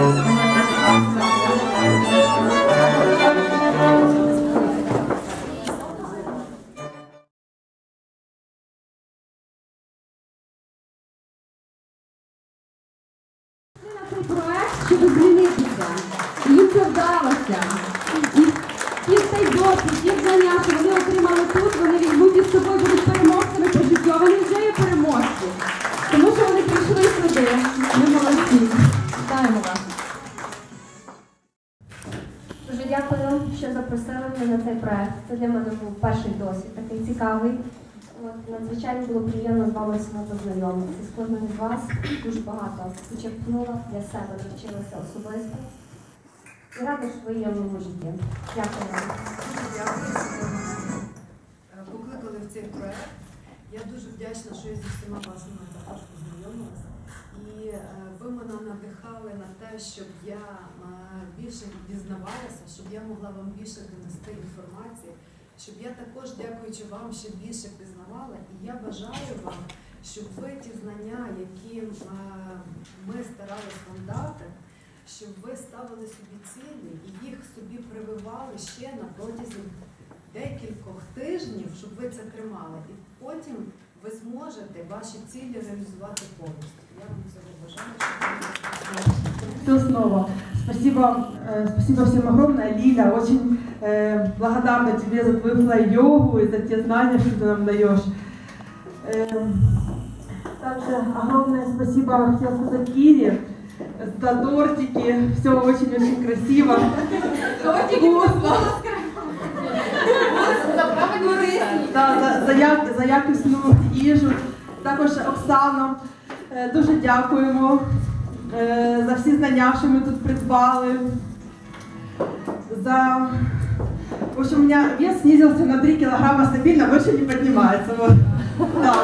Проект, щоб змінитися. Їм це вдалося. І цей досвід, ті знання, вони отримали тут, вони візьмуть із собою будуть переможцями по життю. Вони вже є переможці, тому що вони прийшли сюди. Мене проект. Це для мене був перший досвід, такий цікавий. От, надзвичайно було приємно з вами всіма познайомитися. З кожним з вас дуже багато почерпнула для себе, навчилася особисто. І рада, що ви в моєму житті. Дякую вам. Дякую, що ви нас е, покликали в цей проект. Я дуже вдячна, що я зі всіма вашими також познайомилася. І е, ви мене надихали на те, щоб я е, більше дізнавалася, щоб я могла вам більше донести інформації, щоб я також, дякуючи вам, ще більше пізнавала. І я бажаю вам, щоб ви ті знання, які ми старалися вам дати, щоб ви ставили собі цілі і їх собі прививали ще на протязі декількох тижнів, щоб ви це тримали. І потім ви зможете ваші цілі реалізувати повністю. Я вам цього бажаю, Все снова. Спасибо, э, спасибо всем огромное, Лиля. Очень э, благодарна тебе за твою флай-йогу и за те знания, что ты нам даешь. Э, также огромное спасибо хотела сказать Кире за тортики. Все очень-очень красиво. Тортики Да, за, за, як- за якісну їжу. Також Оксана, е, дуже дякуємо е, за всі знання, що ми тут придбали. За... В общем, у меня вес снизился на 3 килограмма стабильно, больше не поднимается. Вот. Да.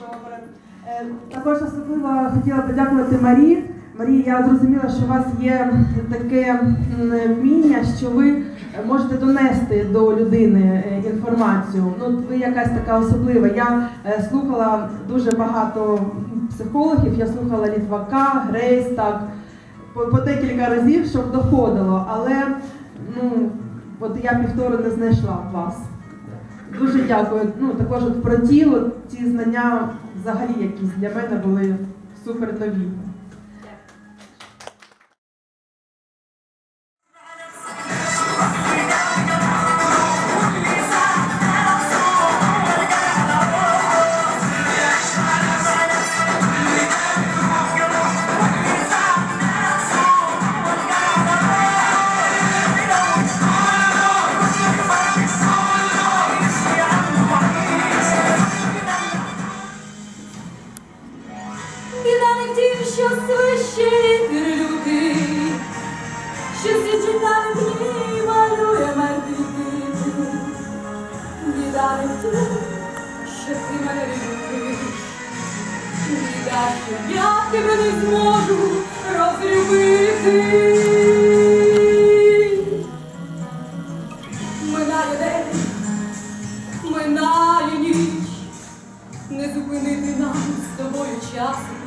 Добре. Е, Також особливо хотіла подякувати Марі. Марі, я зрозуміла, що у вас є таке вміння, що ви можете донести до людини е, інформацію. Ну, ви якась така особлива. Я е, слухала дуже багато психологів, я слухала Літвака, Грейс, так, по, по декілька разів, щоб доходило. Але ну, от я півтору не знайшла вас. Дуже дякую. Ну, також от про тіло, ці знання взагалі якісь для мене були супер нові. В що свище вітер лютий, що свічить на вікні малює мертві. Біда не що ти мене любиш, біда, що я тебе не зможу розлюбити. Минає день, минає ніч, не зупинити нам з тобою часу.